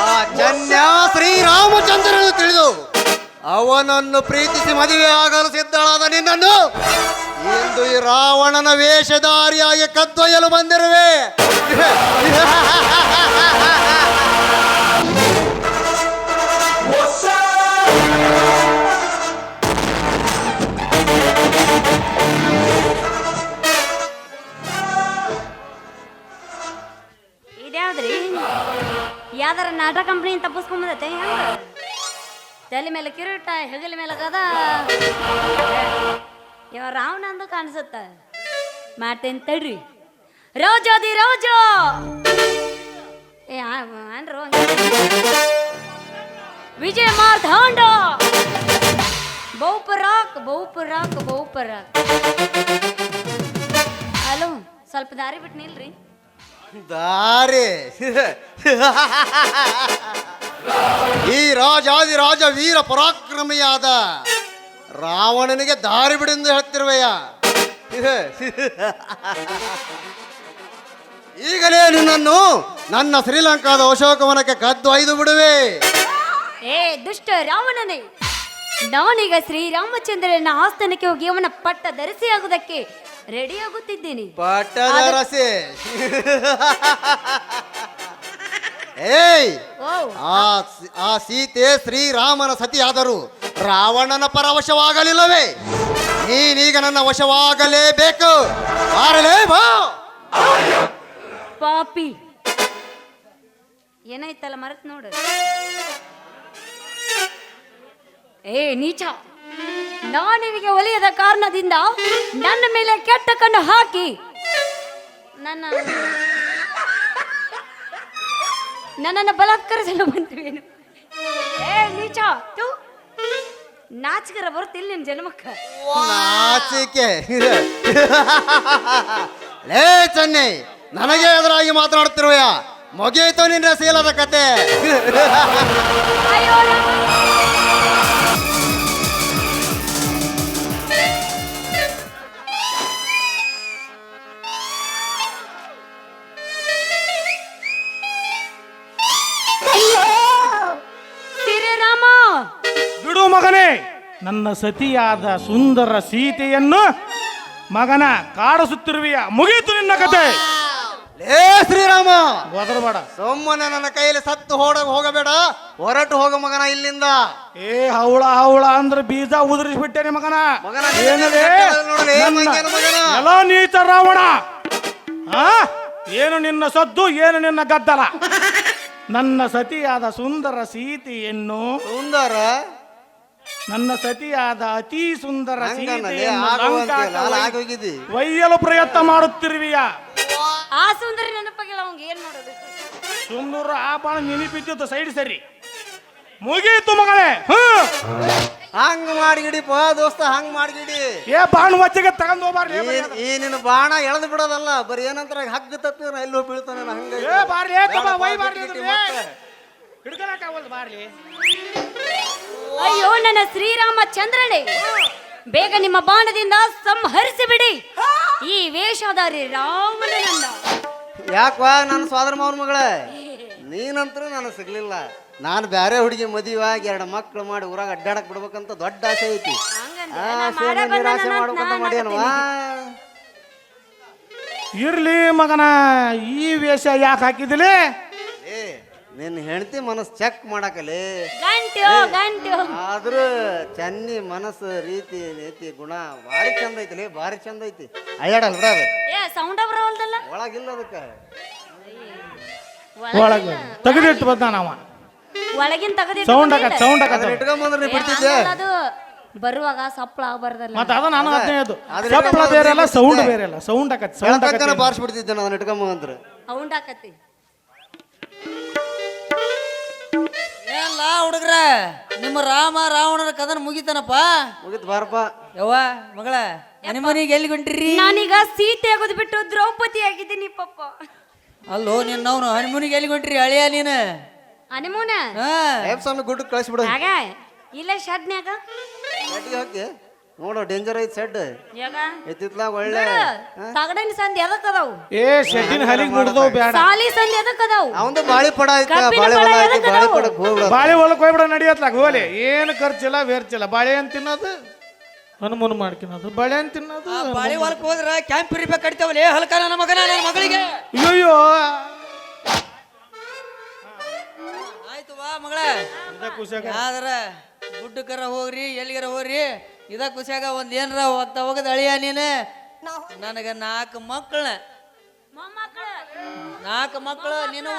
ಆ ಶ್ರೀರಾಮಚಂದ್ರನು ತಿಳಿದು, ಅವನನ್ನು ಪ್ರೀತಿಸಿ ಮದುವೆ ಆಗಲು ಸಿದ್ಧಳಾದ ನಿನ್ನನ್ನು ಇಂದು ಈ ರಾವಣನ ವೇಷಧಾರಿಯಾಗಿ ಕದ್ದೊಯ್ಯಲು ಬಂದಿರುವೆ. ಇದ್ಯಾವ್ದ್ರಿ ನಾಟಕ ಕಂಪ್ನಿ ತಪ್ಪಿಸ್ಕೊಂಬಂದೈತೆ ತಲೆ ಮೇಲೆ ಕಿರೀಟ ಹೆಗಲ ಮೇಲೆ ಕದ ಇವ ರಾವಣ ಅಂದ ಕಾಣಿಸುತ್ತ ಮಾಡ್ತೇನೆ ತಡ್ರಿ ರೋಜೋದಿ ರೋಜೋ ಏ ಅನ್ರು. ವಿಜಯ ಮಾರ್ತಾಂಡ ಬಹುಪರಾಕ್ ಬಹುಪರಾಕ್ ಬಹುಪರಾಕ್ ಹಲೋ ಸ್ವಲ್ಪ ದಾರಿ ಬಿಟ್ಟು ನಿಲ್ರಿ ದಾರಿ. ಈ ರಾಜಾದಿ ರಾಜ ವೀರ ಪರಾಕ್ರಮಿಯಾದ ರಾವಣನಿಗೆ ದಾರಿ ಬಿಡೆಂದು ಹೇಳ್ತಿರುವೆಯ. ಈಗಲೇ ನಿನ್ನನ್ನು ನನ್ನ ಶ್ರೀಲಂಕಾದ ಅಶೋಕವನಕ್ಕೆ ಕದ್ದು ಐದು ಬಿಡುವೆ. ಏ, ದುಷ್ಟ ರಾವಣನೇ. ನಾನೀಗ ಶ್ರೀರಾಮಚಂದ್ರನ ಆಸ್ಥಾನಕ್ಕೆ ಹೋಗಿ ಅವನ ಪಟ್ಟ ಧರಿಸಿ ಆಗುವುದಕ್ಕೆ ರೆಡಿ ಆಗುತ್ತಿದ್ದೇನೆ. ಪಟ್ಟದ ರಸೆ. ಏಯ್! ಆ ಆ ಸೀತೆ ಶ್ರೀರಾಮನ ಸತಿಯಾದರು ರಾವಣನ ಪರವಶವಾಗಲಿಲ್ಲವೇ? ನೀನೀಗ ನನ್ನ ವಶವಾಗಲೇಬೇಕು. ಆರಲೇ ಬಾ. ಪಾಪಿ. ಏನಾಯ್ತಲ್ಲ ಮರೆತು ನೋಡು. ಏ ನೀಚ. ನಾನಿನಿಗೆ ಒಲಿಯದ ಕಾರಣದಿಂದ ನನ್ನ ಮೇಲೆ ಕೆಟ್ಟ ಕಣ್ಣು ಹಾಕಿ ನನ್ನ ನನ್ನನ್ನು ಬಲಾತ್ಕರಿಸಲು ಬಂತೀವೇನು ಏ ನೀಚ ತು ನಾಚಿಕರ ಬರುತ್ತಿಲ್ಲ ನಿನ್ ಜನ್ಮಕ್ಕ. ನಾಚಿಕೆ. ಲೇ ಚೆನ್ನೈ ನನಗೆ ಎದುರಾಗಿ ಮಾತನಾಡುತ್ತಿರುವೆಯ? ಮುಗಿಯಿತು ನಿನ್ನ ಸೀಲದ ಕತೆ. ಅಯ್ಯೋ ನನ್ನ ಸತಿಯಾದ ಸುಂದರ ಸೀತೆಯನ್ನು ಮಗನ ಕಾಡಿಸುತ್ತಿರುವೆಯ ಮುಗೀತು ನಿನ್ನ ಕತೆ. ಏ ಶ್ರೀರಾಮ! ಬೇಡ. ಸೊಮ್ಮನೆ ನನ್ನ ಕೈಯಲ್ಲಿ ಸತ್ತು ಹೋಡ ಹೋಗಬೇಡ. ಹೊರಟು ಹೋಗ ಮಗನ ಇಲ್ಲಿಂದ. ಏ ಹೌಳ ಹೌಳ ಅಂದ್ರೆ ಬೀಜ ಉದುರಿಸ್ಬಿಟ್ಟೇನೆ ಮಗನ. ಮಗನ ಏನಿದೆ. ಎಲ್ಲ ನೀಚ ರಾವಣ. ಆ? ಏನು ನಿನ್ನ ಸದ್ದು ಏನು ನಿನ್ನ ಗದ್ದಲ? ನನ್ನ ಸತಿಯಾದ ಸುಂದರ ಸೀತೆಯನ್ನು ಸುಂದರ? ನನ್ನ ಸತಿಯಾದ ಅತಿ ಸುಂದರ ಹಂಗನ್ನಲೇ, ಸೀತೆಯನ್ನು ಲಂಕಾಕ್ಕೆ. ಒಯ್ಯಲು ಪ್ರಯತ್ನ ಮಾಡುತ್ತಿರುವಿಯ? ಆ ಸುಂದರಿ ನೆನಪಾಗಿಲ್ಲ ಅವಂಗ ಏನ್ ಮಾಡೋದು? ಸುಂದರ ಆ ಬಾಣ ನೆನಪಿದ್ದು ಸೈಡ್ ಸರಿ. ಮುಗೀತು ಮಗಳೇ ಹ್ಮ್. ಹಂಗ್ ಮಾಡಿಗಿಡಿಪ ದೋಸ್ತ ಹಂಗ್ ಮಾಡಿಗಿಡಿ. ಏ ಬಾಣ ಮಚ್ಚಿಗೆ ತಗೊಂಡ್ ಹೋಗ್ಬಾರ್ಲಿ ಈ- ಈ ನಿನ್ನ ಬಾಣ ಎಳೆದು ಬಿಡೋದಲ್ಲ ಬರೀ ಏನಂತಾರ ಹಗ್ಗ ತಪ್ಪಿದ್ರೆ ಎಲ್ಲೋ ಬೀಳ್ತಾನೆ ನಾ ಹಂಗ ಏ ಬಾರ್ಲಿ ಏ ತಮ್ಮ ಒಯ್ ಬಾರ್ಲಿ. ಅಯ್ಯೋ ನನ್ನ ಶ್ರೀರಾಮ ಚಂದ್ರನೇ ಬೇಗ ನಿಮ್ಮ ಬಾಣದಿಂದ ಸಂಹರಿಸಿ ಬಿಡಿ ಈ ವೇಷಧಾರಿ ರಾಮನನ್ನ ಯಾಕವಾ ನನ್ನ ಸೋದರ ಮಾವನ ಮಗಳ? ನೀನಂತರೂ ನನಗೆ ಸಿಗ್ಲಿಲ್ಲ. ನಾನು ಬ್ಯಾರೆ ಹುಡುಗಿ ಮದುವೆಯಾಗಿ ಎರಡು ಮಕ್ಳು ಮಾಡಿ ಊರಾಗ ಅಡ್ಡಾಡಕ್ ಬಿಡ್ಬೇಕಂತ ದೊಡ್ಡ ಆಸೆ ಐತಿ. ಆ ನಾ ಆಸೆ ನಿರಾಸೆ ಮಾಡ್ಬೇಕಂತ ನಾನ್ ಮಾಡ್ಯಾನವಾ ಇರ್ಲಿ ಮಗನ ಈ ವೇಷ ಯಾಕೆ ಹಾಕಿದಿಲಿ? ನಿನ್ನ ಹೆಂಡತಿ ಮನಸ್ಸು ಚೆಕ್ ಮಾಡಕಲಿ. ಗಂಟು ಗಂಟು ಆದ್ರೂ ಚನ್ನಿ ಮನಸ್ಸು ರೀತಿ ನೀತಿ ಗುಣ ಭಾರಿ ಚಂದ ಐತಿ ಭಾರಿ ಚಂದ ಐತಿ. ಅಯ್ಯಾಡಲ್ ಬಿಡ ಅದು. ಏ ಸೌಂಡ ಬರೋಲ್ದಲ್ಲ ಒಳಗಿಲ್ಲ ಅದಕ್ಕೆ. ಒಳಗೆ ತೆಗೆದಿಟ್ಟು ಬಂದ ನಾವ ಒಳಗಿನ ತೆಗೆದಿಟ್ಟು ಸೌಂಡ್ ಆಕ ಸೌಂಡ್ ಆಕ ಅದನ್ನ ಇಟ್ಕೊಂಬಂದ್ರೆ ನೀ ಬಿಡ್ತಿದ್ದೆ ಅದು. ಬರುವಾಗ ಸಪ್ಪಳ ಆಗಬಾರ್ದಲ್ಲ ಮತ್ತೆ ಅದ ನಾನು ಅದೇ. ಹದಿನೈದು ಸಪ್ಪಳ ಬೇರೆ ಅಲ್ಲ ಸೌಂಡ್ ಬೇರೆ ಅಲ್ಲ ಸೌಂಡ್ ಆಕತ್ ಸೌಂಡ್ ಆಕತ್ ಬಾರಿಸ್ಬಿಡ್ತಿದ್ದೆ ನಾನು ಅದನ್ನ ಇಟ್ಕೊಂಬಂದ್ರೆ. ಸೌಂಡ್ ಆಕತಿ ಏನ್ಲ ಹುಡುಗ್ರ ನಿಮ್ಮ ರಾಮ ರಾವಣರ ಕದನ ಮುಗಿತನಪ್ಪ? ಮುಗಿತ್ ಬಾರಪ್ಪ. ಯವ್ವ ಮಗಳ ಮನೆ ಮನೆಗೆ ಎಲ್ಲಿ ಹೊಂಟ್ರಿ? ನಾನೀಗ ಸೀತೆ ಆಗೋದು ಬಿಟ್ಟು ದ್ರೌಪದಿ ಆಗಿದ್ದೀನಿ ಪಪ್ಪ. ಅಲ್ಲೋ ನಿನ್ನವನು ಹನಿಮೂನಿಗೆ ಎಲ್ಲಿ ಹೊಂಟ್ರಿ ಅಳಿಯ ನೀನು? ಕಳಿಸ್ಬಿಡ ಸ್ವಾಮಿ ಗುಡ್ಡಕ್ಕೆ ಕಳಿಸ್ಬಿಡು ಆಗ ಇಲ್ಲ ಶಡ್ನ್ಯಾಗ? ನೋಡು ಡೇಂಜರ್ ಐತ್ ಸೆಡ್ ಎತ್ತಿತ್ಲಾಗ ಒಳ್ಳೆ ತಗಡಿನ ಸಂದಿ ಎದಕ್ ಅದಾವು ಏ ಶೆಟ್ಟಿನ ಹಲಿಗೆ ಮುಡ್ದವ್ ಬೇಡ ಸಾಲಿ ಸಂದಿ ಎದಕ್ ಅದಾವು ಅವಂದು ಬಾಳಿ ಪಡ ಐತ ಬಾಳೆ ಪಡ ಹೊಲ ಐತಿ ಬಾಳೆ? ಪಡಕ್ ಹೋಗ್ಬಿಡ. ಬಾಳೆ ಹೊಲಕ್ಕೆ ಹೋಗ್ಬಿಡ ನಡಿಯತ್ಲಾಗ ಹೋಲಿ. ಏನು ಖರ್ಚಿಲ್ಲ ವೇರ್ಚಿಲ್ಲ. ಬಾಳೆ ಅಂತ ತಿನ್ನೋದು? ಹನುಮನ್ ಮಾಡ್ಕಿನೋದು. ಬಾಳೆ ಅಂತ ತಿನ್ನೋದು? ಬಾಳಿ ಹೊಲಕ್ಕೆ ಹೋದ್ರ ಕ್ಯಾಂಪ್ ಇರ್ಬೇಕು ಕಡಿತಾವಲ್ಲ ಏ ಹಲಕ ನನ್ನ ಮಗನ ನನ್ನ ಮಗಳಿಗೆ? ಅಯ್ಯೋ ಆಯ್ತು ವಾ ಮಗಳ. ಖುಷಿ ಆದ್ರೆ ಗುಡ್ಡಕ್ಕರ ಹೋಗ್ರಿ ಎಲ್ಲಿಗಾರ ಹೋಗ್ರಿ? ಇದ ಖುಷಿಯಾಗ ಒಂದ್ ಏನ್ರ ಒತ್ತ ಹೋಗದ ಅಳಿಯ ನೀನು? ನನಗ ನಾಲ್ಕು ಮಕ್ಕಳ ನಾಲ್ಕು ಮಕ್ಕಳು ನೀನು.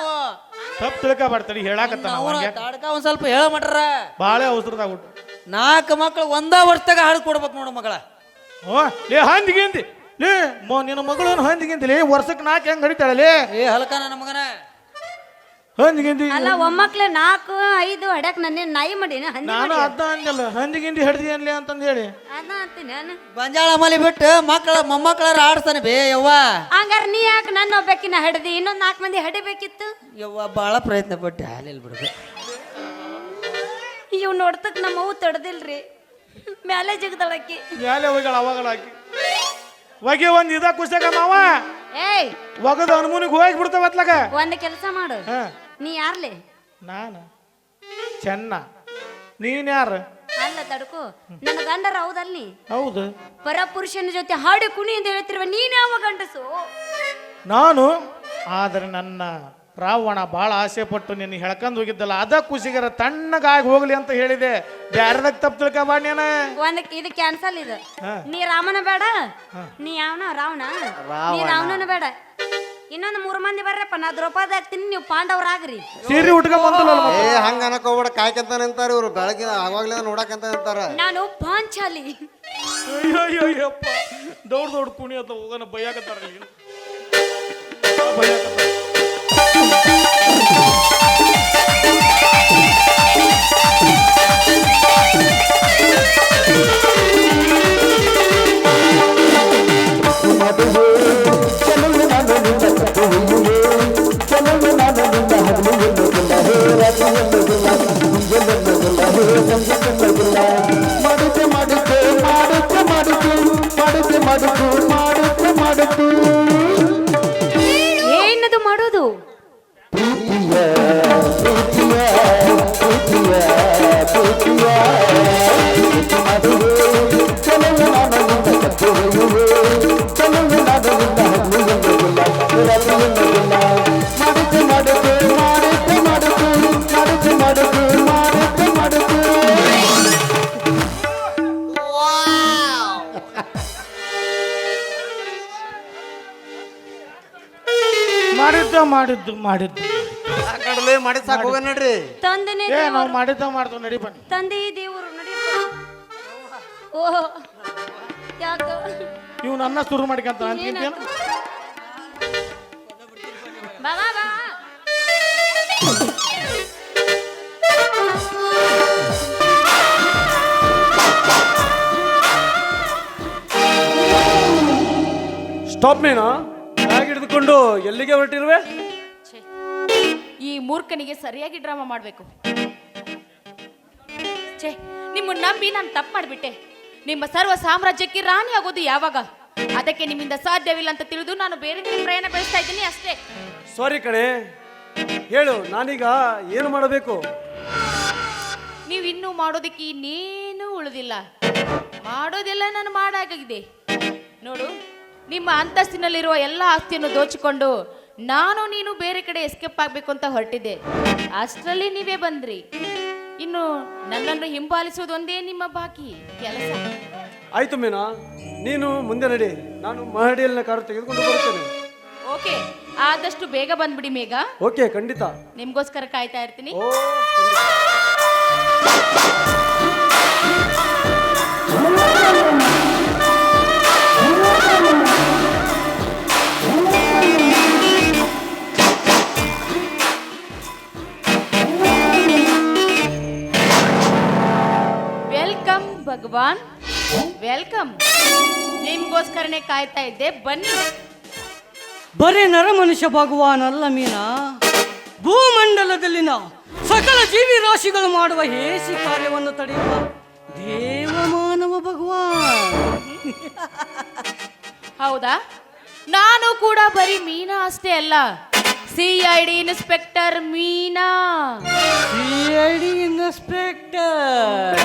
ತಪ್ಪು ತಿಳ್ಕೊಬಾರ್ತಾಡಿ ಹೇಳಾಕತ್ತ ತಾಡ್ಕ ಒಂದ್ ಸ್ವಲ್ಪ ಹೇಳ ಮಟ್ರ. ಬಾಳೆ ಅವಸರದಾಗ ಹುಟ್ಟು ನಾಲ್ಕು ಮಕ್ಕಳು ಒಂದ ವರ್ಷದಾಗ ಹಾಡು ಕೊಡ್ಬೇಕು ನೋಡು ಮಗಳ. ಓ ಲೇ ಹಂದಿಗಿಂದಿ ಲೇ ಮೊ ನಿನ್ನ ಮಗಳು ಹಂದಿಗಿಂದಿ ಲೇ ವರ್ಷಕ್ಕೆ ನಾಲ್ಕು ಹೆಂಗ್ ಹಡಿತಾಳೆ ಲೇ? ಏ ಹಲಕ ನನ್ನ ಮಗನ. ಹಂದಿಗಿಂದಿ ಅಲ್ಲ ಒಮ್ಮಕ್ಳು ನಾಲ್ಕು ಐದು ಹಡ್ಯಾಕ್ ನನ್ನ ನಾಯಿ ಮಾಡಿನ ಹಂದಿ ನಾನು ಮಾಡಿ ಅದ್ದ ಅಂದಲ್ಲ ಹಂದಿಗಿಂದಿ ಹಿಡ್ದಿ ಅನ್ಲಿ ಅಂತಂದು ಹೇಳಿ. ಅದ ಅಂತೀನಿ ನಾನು. ಬಂಜಾಳ ಮಲಿ ಬಿಟ್ಟು ಮಕ್ಕಳ ಮೊಮ್ಮಕ್ಕಳಾರ ಆಡ್ತಾನೆ ಬೇ ಯವ್ವ? ಹಂಗಾರ ನೀ ಯಾಕೆ ನನ್ನ ಒಬ್ಬಾಕಿನ ಹಡ್ದಿ ಇನ್ನೊಂದು ನಾಲ್ಕು ಮಂದಿ ಹಡಿಬೇಕಿತ್ತು? ಯವ್ವ ಭಾಳ ಪ್ರಯತ್ನ ಪಟ್ಟೆ ಹಾಲಿಲ್ ಬಿಡ್ಬೇಕು ಇವ್ ನೋಡ್ತಕ್ ನಮ್ಮ ಅವು ತಡ್ದಿಲ್ರಿ. ಮ್ಯಾಲೆ ಜಿಗದಳಕ್ಕಿ. ಮ್ಯಾಲೆ ಹೋಗ್ಯಾಳ ಅವಾಗಳ ಹಾಕಿ. ಒಗೆ ಒಂದ್ ಇದ ಖುಷಿಯಾಗ ಮಾವ? ಏಯ್! ಒಗದ ಹನುಮನಿಗೆ ಹೋಗಿ ಬಿಡ್ತಾವ ಅತ್ಲಾಗ ಒಂದ್ ಕೆಲಸ ಮಾಡು. ಹಾ. ನೀ ಯಾರ್ಲೆ? ನಾನು? ಚೆನ್ನ. ನೀನ್ ಯಾರು? ಅಲ್ಲ ತಡ್ಕೋ ನನ್ನ ಗಂಡರ ಹೌದಲ್ಲಿ ಹೌದು. ಪರಪುರುಷನ ಜೊತೆ ಹಾಡು ಕುಣಿ ಅಂತ ಹೇಳ್ತಿರುವ ನೀನ್ ಯಾವ ಗಂಡಸು? ನಾನು? ಆದರೆ ನನ್ನ ರಾವಣ ಭಾಳ ಆಸೆ ಪಟ್ಟು ನಿನ್ನ ಹೇಳ್ಕೊಂಡು ಹೋಗಿದ್ದಲ್ಲ ಅದ ಕುಸಿಗರ ತಣ್ಣಗಾಗಿ ಹೋಗ್ಲಿ ಅಂತ ಹೇಳಿದೆ. ಬ್ಯಾರದಾಗ ತಪ್ಪು ತಿಳ್ಕೊಬಾಡ್ ನೀನ. ಒಂದ್ ಇದು ಕ್ಯಾನ್ಸಲ್ ಇದು. ನೀ ರಾಮನ ಬೇಡ ನೀ ಯಾವನ? ರಾವಣ. ನೀ ರಾವಣನ ಬೇಡ. ಇನ್ನೊಂದು ಮೂರು ಮಂದಿ ಬರ್ರಪ್ಪ ನಾ ದ್ರೌಪದಿ ಆಗ್ತೀನಿ ನೀವು ಪಾಂಡವರಾಗ್ರಿ ಸೀರೆ ಉಟ್ಕೊಂಬಂತಲ್ಲ ಏ ಹಂಗ ಅನಕ್ ಹೋಗ್ಬಿಡ ಕಾಯ್ಕಂತ ನಿಂತಾರ ಇವ್ರು ಬೆಳಗ್ಗೆ ಆವಾಗ್ಲೇ ನೋಡಕಂತ ನಿಂತಾರ ನಾನು ಪಾಂಚಾಲಿ ಅಯ್ಯೋ ಅಯ್ಯೋ ಅಯ್ಯಪ್ಪ ದೊಡ್ಡ ದೌಡ್ ಕುಣಿ ಅಂತ ಹೋಗೋಣ. ಬೈಯಾಕತ್ತಾರ. ಮಾಡಿದ್ದ ಮಾಡಿದ್ದು. ಆ ಕಡಲೆ ಮಾಡಿ ಸಾಕು ಹೋಗ ನಡ್ರಿ. ತಂದೆನೇ ಏ ನಾವು ಮಾಡಿದ್ದ ಮಾಡ್ದು ನಡಿ ಬನ್ನಿ. ತಂದೆ ದೇವರು ನಡಿಯಪ್ಪ ಓ ಯಾಕ. ಇವ್ ನನ್ನ ಶುರು ಮಾಡ್ಕೊಂತ ಅಂತಿದ್ದೇನು ಬಾ ಬಾ ಬಾ. ಸ್ಟಾಪ್ ಮೀನಾ? ಬ್ಯಾಗ್ ಹಿಡಿದುಕೊಂಡು ಎಲ್ಲಿಗೆ ಹೊರಟಿರುವೆ? ಈ ಮೂರ್ಖನಿಗೆ ಸರಿಯಾಗಿ ಡ್ರಾಮಾ ಮಾಡಬೇಕು. ಛೇ ನಿಮ್ಮನ್ನ ನಂಬಿ ನಾನು ತಪ್ಪು ಮಾಡಿಬಿಟ್ಟೆ. ನಿಮ್ಮ ಸರ್ವ ಸಾಮ್ರಾಜ್ಯಕ್ಕೆ ರಾಣಿ ಆಗೋದು ಯಾವಾಗ? ಅದಕ್ಕೆ ನಿಮ್ಮಿಂದ ಸಾಧ್ಯವಿಲ್ಲ ಅಂತ ತಿಳಿದು ನಾನು ಬೇರೆ ಕಡೆ ಪ್ರಯಾಣ ಬೆಳೆಸ್ತಾ ಇದ್ದೀನಿ ಅಷ್ಟೇ. ಸಾರಿ ಕಣೆ. ಹೇಳು ನಾನೀಗ ಏನು ಮಾಡಬೇಕು? ನೀವು ಇನ್ನೂ ಮಾಡೋದಕ್ಕೆ ಇನ್ನೇನು ಉಳಿದಿಲ್ಲ. ಮಾಡೋದೆಲ್ಲ ನಾನು ಮಾಡಾಗಿದೆ. ನೋಡು ನಿಮ್ಮ ಅಂತಸ್ತಿನಲ್ಲಿರುವ ಎಲ್ಲ ಆಸ್ತಿಯನ್ನು ದೋಚಿಕೊಂಡು ನಾನು ನೀನು ಬೇರೆ ಕಡೆ ಎಸ್ಕೇಪ್ ಆಗಬೇಕು ಅಂತ ಹೊರಟಿದ್ದೆ. ಅಷ್ಟರಲ್ಲಿ ನೀವೇ ಬಂದ್ರಿ. ಇನ್ನು ನನ್ನನ್ನು ಹಿಂಬಾಲಿಸೋದು ಒಂದೇ ನಿಮ್ಮ ಬಾಕಿ. ಕೆಲಸ. ಆಯ್ತು ಮೀನಾ ನೀನು ಮುಂದೆ ನಡಿ. ನಾನು ಮಹಡಿಯಲ್ಲಿನ ಕಾರು ತೆಗೆದುಕೊಂಡು ಬರುತ್ತೇನೆ. ಓಕೆ ಆದಷ್ಟು ಬೇಗ ಬಂದ್ಬಿಡಿ ಮೇಘ. ಓಕೆ ಖಂಡಿತ. ನಿಮ್ಗೋಸ್ಕರ ಕಾಯ್ತಾ ಇರ್ತೀನಿ. ಓ ಖಂಡಿತ. ಭಗವಾನ್ ವೆಲ್ಕಮ್ ನಿಮ್ಗೋಸ್ಕರನೇ ಕಾಯ್ತಾ ಇದ್ದೆ ಬನ್ನಿ. ಬರೀ ನರಮನುಷ್ಯ ಭಗವಾನ್ ಅಲ್ಲ ಮೀನಾ. ಭೂಮಂಡಲದಲ್ಲಿನ ಸಕಲ ಜೀವಿ ರಾಶಿಗಳು ಮಾಡುವ ಹೇಸಿ ಕಾರ್ಯವನ್ನು ತಡೆಯುವ ದೇವ ಮಾನವ ಭಗವಾನ್. ಹೌದಾ? ನಾನು ಕೂಡ ಬರೀ ಮೀನಾ ಅಷ್ಟೇ ಅಲ್ಲ. C I D inspector Meena. CID inspector.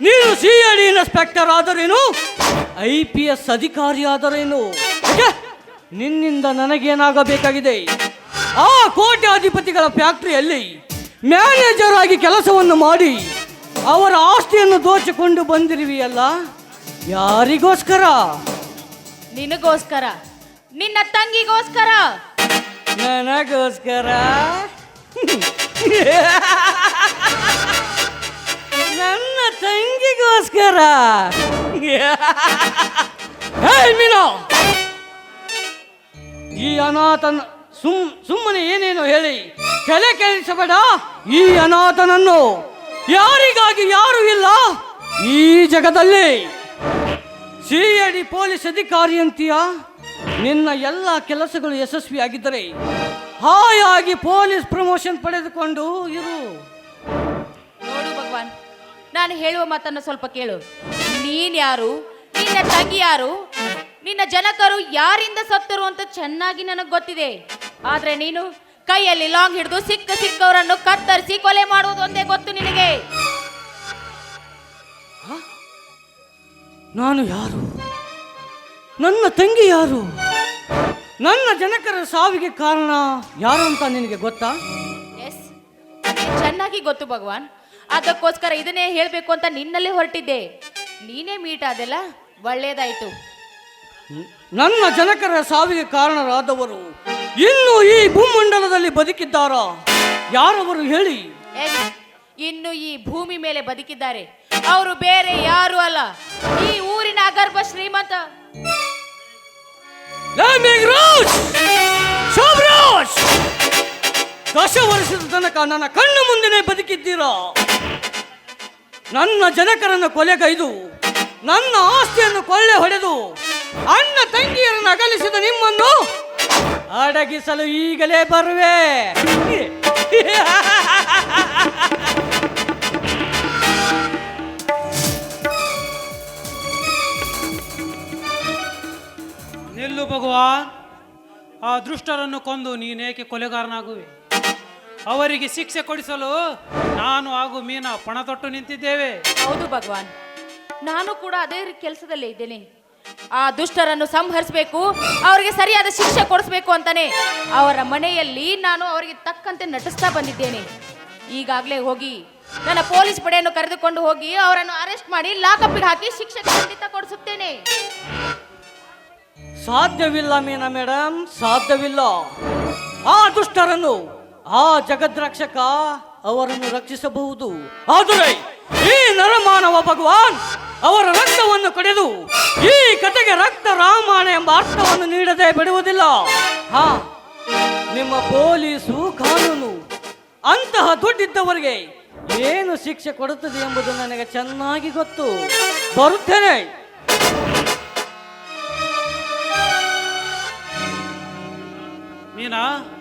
ನೀನು ಸಿ ಐ ಡಿ ಇನ್ಸ್ಪೆಕ್ಟರ್ ಆದರೇನು? ಐ ಪಿ ಎಸ್ ಅಧಿಕಾರಿ ಆದರೇನು? ನಿನ್ನಿಂದ ನನಗೇನಾಗಬೇಕಾಗಿದೆ? ಆ ಕೋಟ್ಯಾಧಿಪತಿಗಳ ಫ್ಯಾಕ್ಟರಿಯಲ್ಲಿ ಮ್ಯಾನೇಜರ್ ಆಗಿ ಕೆಲಸವನ್ನು ಮಾಡಿ ಅವರ ಆಸ್ತಿಯನ್ನು ದೋಚಿಕೊಂಡು ಬಂದಿರುವಿಯಲ್ಲ? ಯಾರಿಗೋಸ್ಕರ? ನಿನಗೋಸ್ಕರ. ನಿನ್ನ ತಂಗಿಗೋಸ್ಕರ. ನನಗೋಸ್ಕರ? ತಂಗಿಗೋಸ್ಕರ ಹೇ ಮೀನು! ಈ ಅನಾಥನ ಸುಮ್ ಸುಮ್ಮನೆ ಏನೇನು ಹೇಳಿ? ಕೆಲೆ ಕೇಳಿಸಬೇಡ ಈ ಅನಾಥನನ್ನು ಯಾರಿಗಾಗಿ ಯಾರು ಇಲ್ಲ? ಈ ಜಗದಲ್ಲಿ. ಸಿ ಡಿ ಪೊಲೀಸ್ ಅಧಿಕಾರಿ ಅಂತೀಯ? ನಿನ್ನ ಎಲ್ಲ ಕೆಲಸಗಳು ಯಶಸ್ವಿಯಾಗಿದ್ದರೆ ಹಾಯಾಗಿ ಪೊಲೀಸ್ ಪ್ರಮೋಷನ್ ಪಡೆದುಕೊಂಡು ಇರು. ನಾನು ಹೇಳುವ ಮಾತನ್ನು ಸ್ವಲ್ಪ ಕೇಳು. ನೀನ್ ಯಾರು? ನಿನ್ನ ತಂಗಿ ಯಾರು? ನಿನ್ನ ಜನಕರು ಯಾರಿಂದ ಸತ್ತರು ಅಂತ ಚೆನ್ನಾಗಿ ನನಗೆ ಗೊತ್ತಿದೆ. ಆದ್ರೆ ನೀನು ಕೈಯಲ್ಲಿ ಲಾಂಗ್ ಹಿಡಿದು ಸಿಕ್ಕ ಸಿಕ್ಕವರನ್ನು ಕತ್ತರಿಸಿ ಕೊಲೆ ಮಾಡುವುದು ಒಂದೇ ಗೊತ್ತು ನಿನಗೆ. ನಾನು ಯಾರು? ನನ್ನ ತಂಗಿ ಯಾರು? ನನ್ನ ಜನಕರ ಸಾವಿಗೆ ಕಾರಣ ಯಾರು ಅಂತ ನಿನಗೆ ಗೊತ್ತಾ? ಎಸ್ ಚೆನ್ನಾಗಿ ಗೊತ್ತು ಭಗವಾನ್. ಅದಕ್ಕೋಸ್ಕರ ಇದನ್ನೇ ಹೇಳಬೇಕು ಅಂತ ನಿನ್ನಲ್ಲೇ ಹೊರಟಿದ್ದೆ. ನೀನೇ ಮೀಟ್ ಆದೆಲ್ಲ ಒಳ್ಳೇದಾಯ್ತು. ನನ್ನ ಜನಕರ ಸಾವಿಗೆ ಕಾರಣರಾದವರು ಇನ್ನು ಈ ಭೂಮಂಡಲದಲ್ಲಿ ಬದುಕಿದ್ದಾರಾ? ಯಾರವರು ಹೇಳಿ? ಇನ್ನು ಈ ಭೂಮಿ ಮೇಲೆ ಬದುಕಿದ್ದಾರೆ. ಅವರು ಬೇರೆ ಯಾರು ಅಲ್ಲ. ಈ ಊರಿನ ಅಗರ್ಭ ಶ್ರೀಮಂತ! ದಶ ವರ್ಷದ ತನಕ ನನ್ನ ಕಣ್ಣು ಮುಂದೆನೆ ಬದುಕಿದ್ದೀರಾ? ನನ್ನ ಜನಕರನ್ನು ಕೊಲೆಗೈದು, ನನ್ನ ಆಸ್ತಿಯನ್ನು ಕೊಳ್ಳೆ ಹೊಡೆದು, ಅಣ್ಣ ತಂಗಿಯರನ್ನು ಅಗಲಿಸಿದ ನಿಮ್ಮನ್ನು ಅಡಗಿಸಲು ಈಗಲೇ ಬರುವೆ. ನಿಲ್ಲು ಭಗವಾನ್, ಆ ದುಷ್ಟರನ್ನು ಕೊಂದು ನೀನೇಕೆ ಕೊಲೆಗಾರನಾಗುವೆ? ಅವರಿಗೆ ಶಿಕ್ಷೆ ಕೊಡಿಸಲು ನಾನು ಹಾಗೂ ಮೀನಾ ಪಣ ತೊಟ್ಟು ನಿಂತಿದ್ದೇವೆ. ಹೌದು ಭಗವಾನ್. ನಾನು ಕೂಡ ಅದೇ ಕೆಲಸದಲ್ಲೇ ಇದ್ದೇನೆ. ಆ ದುಷ್ಟರನ್ನು ಸಂಹರಿಸಬೇಕು ಅವರಿಗೆ ಸರಿಯಾದ ಶಿಕ್ಷೆ ಕೊಡಿಸ್ಬೇಕು ಅಂತಾನೆ ಅವರ ಮನೆಯಲ್ಲಿ ನಾನು ಅವರಿಗೆ ತಕ್ಕಂತೆ ನಟಿಸ್ತಾ ಬಂದಿದ್ದೇನೆ. ಈಗಾಗಲೇ ಹೋಗಿ ನನ್ನ ಪೊಲೀಸ್ ಪಡೆಯನ್ನು ಕರೆದುಕೊಂಡು ಹೋಗಿ ಅವರನ್ನು ಅರೆಸ್ಟ್ ಮಾಡಿ ಲಾಕಪ್ಪಿಗೆ ಹಾಕಿ ಶಿಕ್ಷೆ ಖಂಡಿತ ಕೊಡಿಸುತ್ತೇನೆ. ಸಾಧ್ಯವಿಲ್ಲ ಮೀನಾ ಮೇಡಮ್ ಸಾಧ್ಯವಿಲ್ಲ. ಆ ದುಷ್ಟರನ್ನು ಆ ಜಗದ್ರಕ್ಷಕ ಅವರನ್ನು ರಕ್ಷಿಸಬಹುದು. ಆದರೆ ಈ ನರಮಾನವ ಭಗವಾನ್ ಅವರ ರಕ್ತವನ್ನು ಕಡೆದು ಈ ಕತೆಗೆ ರಕ್ತ ರಾಮಾಯಣ ಎಂಬ ಅರ್ಥವನ್ನು ನೀಡದೆ ಬಿಡುವುದಿಲ್ಲ. ಹಾ, ನಿಮ್ಮ ಪೊಲೀಸು, ಕಾನೂನು ಅಂತಹ ದುಡ್ಡಿದ್ದವರಿಗೆ ಏನು ಶಿಕ್ಷೆ ಕೊಡುತ್ತದೆ ಎಂಬುದು ನನಗೆ ಚೆನ್ನಾಗಿ ಗೊತ್ತು. ಬರುತ್ತೇನೆ. ಮೀನಾ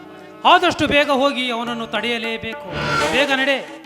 ಆದಷ್ಟು ಬೇಗ ಹೋಗಿ ಅವನನ್ನು ತಡೆಯಲೇಬೇಕು. ಬೇಗ ನಡೆ.